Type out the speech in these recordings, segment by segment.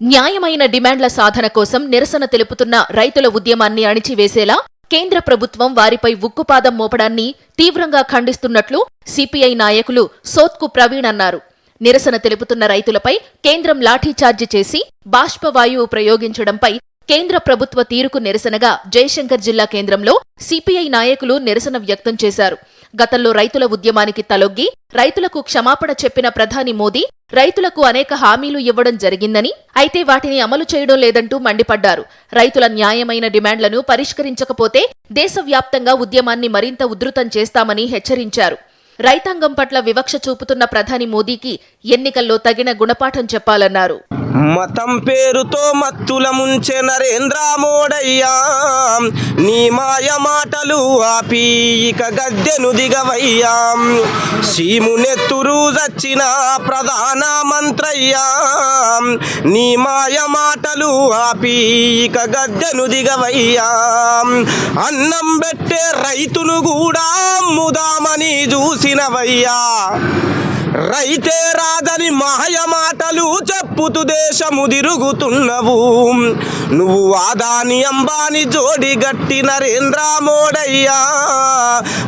న్యాయమైన డిమాండ్ల సాధన కోసం నిరసన తెలుపుతున్న రైతుల ఉద్యమాన్ని అణిచివేసేలా కేంద్ర ప్రభుత్వం వారిపై ఉక్కుపాదం మోపడాన్ని తీవ్రంగా ఖండిస్తున్నట్లు సిపిఐ నాయకులు సోత్కు ప్రవీణ్ అన్నారు. నిరసన తెలుపుతున్న రైతులపై కేంద్రం లాఠీచార్జి చేసి బాష్పవాయువు ప్రయోగించడంపై కేంద్ర ప్రభుత్వ తీరుకు నిరసనగా జయశంకర్ జిల్లా కేంద్రంలో సిపిఐ నాయకులు నిరసన వ్యక్తం చేశారు. గతంలో రైతుల ఉద్యమానికి తలొగ్గి రైతులకు క్షమాపణ చెప్పిన ప్రధాని మోదీ రైతులకు అనేక హామీలు ఇవ్వడం జరిగిందని అయితే వాటిని అమలు చేయడం లేదంటూ మండిపడ్డారు. రైతుల న్యాయమైన డిమాండ్లను పరిష్కరించకపోతే దేశవ్యాప్తంగా ఉద్యమాన్ని మరింత ఉధృతం చేస్తామని హెచ్చరించారు. రైతాంగం పట్ల వివక్ష చూపుతున్న ప్రధాని మోదీకి ఎన్నికల్లో తగిన గుణపాఠం చెప్పాలన్నారు. మతం పేరుతో మత్తుల ముంచె నరేంద్ర మోడయ్యా. నీ మాయ మాటలు ఆపి ఇక గద్దెను దిగవయ్యా. సీమునెత్తురు చచ్చిన ప్రధాన మంత్రయ్యా. నీ మాయ మాటలు ఆపి ఇక గద్దెను దిగవయ్యా. అన్నం పెట్టే రైతును కూడా అమ్ముదామని చూసినవయ్యా. రైతే రాదని మాయ మాటలు చెప్పుతూ దేశము తిరుగుతున్నవు. నువ్వు ఆదాని అంబాని జోడి గట్టి నరేంద్ర మోడయ్యా.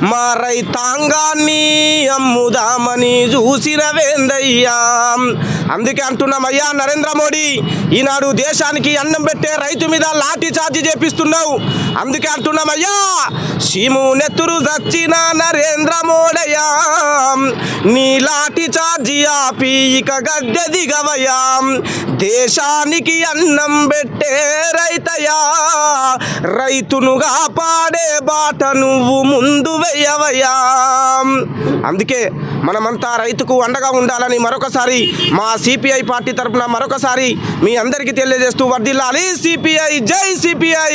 మా రైతాంగాన్ని అమ్ముదామని చూసినవేందయ్యా అందుకే అంటున్నామయ్యా నరేంద్ర మోడీ ఈనాడు దేశానికి అన్నం పెట్టే రైతు మీద లాఠీ చార్జీ చేపిస్తున్నావు. అందుకే అంటున్నామయ్యా సీము నెత్తురు చచ్చిన నరేంద్ర మోడయ్యా నీ లాఠీ చార్జీ ఆపి ఇక గద్దె దిగవయ్యా దేశానికి అన్నం పెట్టే రైతయ్యా రైతును కాపాడే బాట నువ్వు ముందు వెయ్యవయ్యా అందుకే మనమంతా రైతుకు అండగా ఉండాలని మరొకసారి మా సిపిఐ పార్టీ తరపున మరొకసారి మీ అందరికీ తెలియజేస్తూ వర్దిల్లాలి సిపిఐ జై సిపిఐ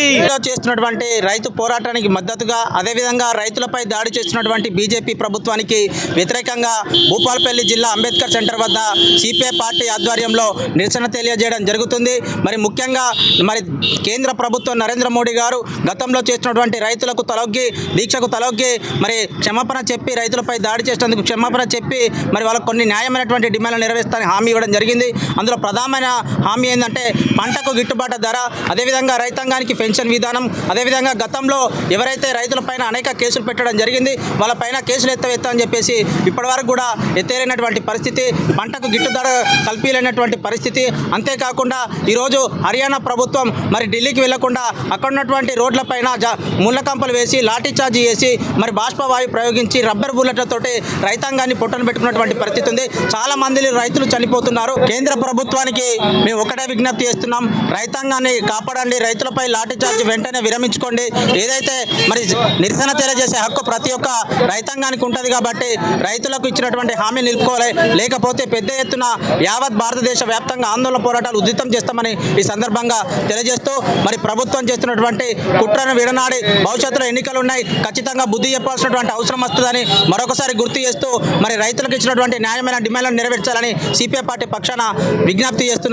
చేస్తున్నటువంటి రైతు పోరాటానికి మద్దతుగా అదేవిధంగా రైతులపై దాడి చేస్తున్నటువంటి బీజేపీ ప్రభుత్వానికి వ్యతిరేకంగా భూపాలపల్లి జిల్లా అంబేద్కర్ సెంటర్ వద్ద సిపిఐ పార్టీ ఆధ్వర్యంలో నిరసన తెలియజేయడం జరుగుతుంది. మరి ముఖ్యంగా మరి కేంద్ర ప్రభుత్వం నరేంద్ర మోడీ గారు గతంలో చేసినటువంటి రైతులకు తలొగ్గి దీక్షకు తలొగ్గి మరి క్షమాపణ చెప్పి రైతులపై దాడి చేసినందుకు క్షమాపణ చెప్పి మరి వాళ్ళకు కొన్ని న్యాయమైనటువంటి డిమాండ్లు నెరవేర్స్తానని హామీ ఇవ్వడం జరిగింది. అందులో ప్రధానమైన హామీ ఏంటంటే పంటకు గిట్టుబాటు ధర అదేవిధంగా రైతాంగానికి పెన్షన్ విధానం అదేవిధంగా గతంలో ఎవరైతే రైతులపైన అనేక కేసులు పెట్టడం జరిగింది వాళ్ళపైన కేసులు ఎత్తవేస్తా అని చెప్పేసి ఇప్పటివరకు కూడా ఎత్తేలేనటువంటి పరిస్థితి పంటకు గిట్టుబాటు కల్పించలేనటువంటి పరిస్థితి. అంతేకాకుండా ఈరోజు హర్యానా ప్రభుత్వం మరి ఢిల్లీకి వెళ్ళకుండా అక్కడ ఉన్నటువంటి రోడ్లపైన ముళ్ళకంపలు వేసి లాఠీ చార్జీ చేసి మరి బాష్పవాయు ప్రయోగించి రబ్బర్ బుల్లెట్లతోటి రైతాంగాన్ని పొట్టను పెట్టుకున్నటువంటి పరిస్థితి ఉంది. చాలా మంది రైతులు చనిపోతున్నారు. కేంద్ర ప్రభుత్వానికి మేము ఒకటే విజ్ఞప్తి చేస్తున్నాం. రైతాంగాన్ని కాపాడండి. రైతులపై లాఠీ చార్జ్ వెంటనే విరమించుకోండి. ఏదైతే మరి నిరసన తెలియజేసే హక్కు ప్రతి ఒక్క రైతాంగానికి ఉంటుంది కాబట్టి రైతులకు ఇచ్చినటువంటి హామీ నిలుపుకోవాలి. లేకపోతే పెద్ద ఎత్తున యావత్ భారతదేశ వ్యాప్తంగా ఆందోళన పోరాటాలు ఉధృతం చేస్తామని ఈ సందర్భంగా తెలియజేస్తూ మరి ప్రభుత్వం చేస్తున్నటువంటి కుట్రను విడనాడి భవిష్యత్తులో ఎన్నికలు ఉన్నాయి. ఖచ్చితంగా బుద్ధి చెప్పాల్సినటువంటి అవసరం వస్తుందని మరొకసారి గుర్తు చేస్తూ మరి రైతులకు ఇచ్చినటువంటి న్యాయమైన డిమాండ్లను నెరవేర్చాలని సిపిఐ పార్టీ పక్షాన విజ్ఞప్తి చేస్తున్నారు.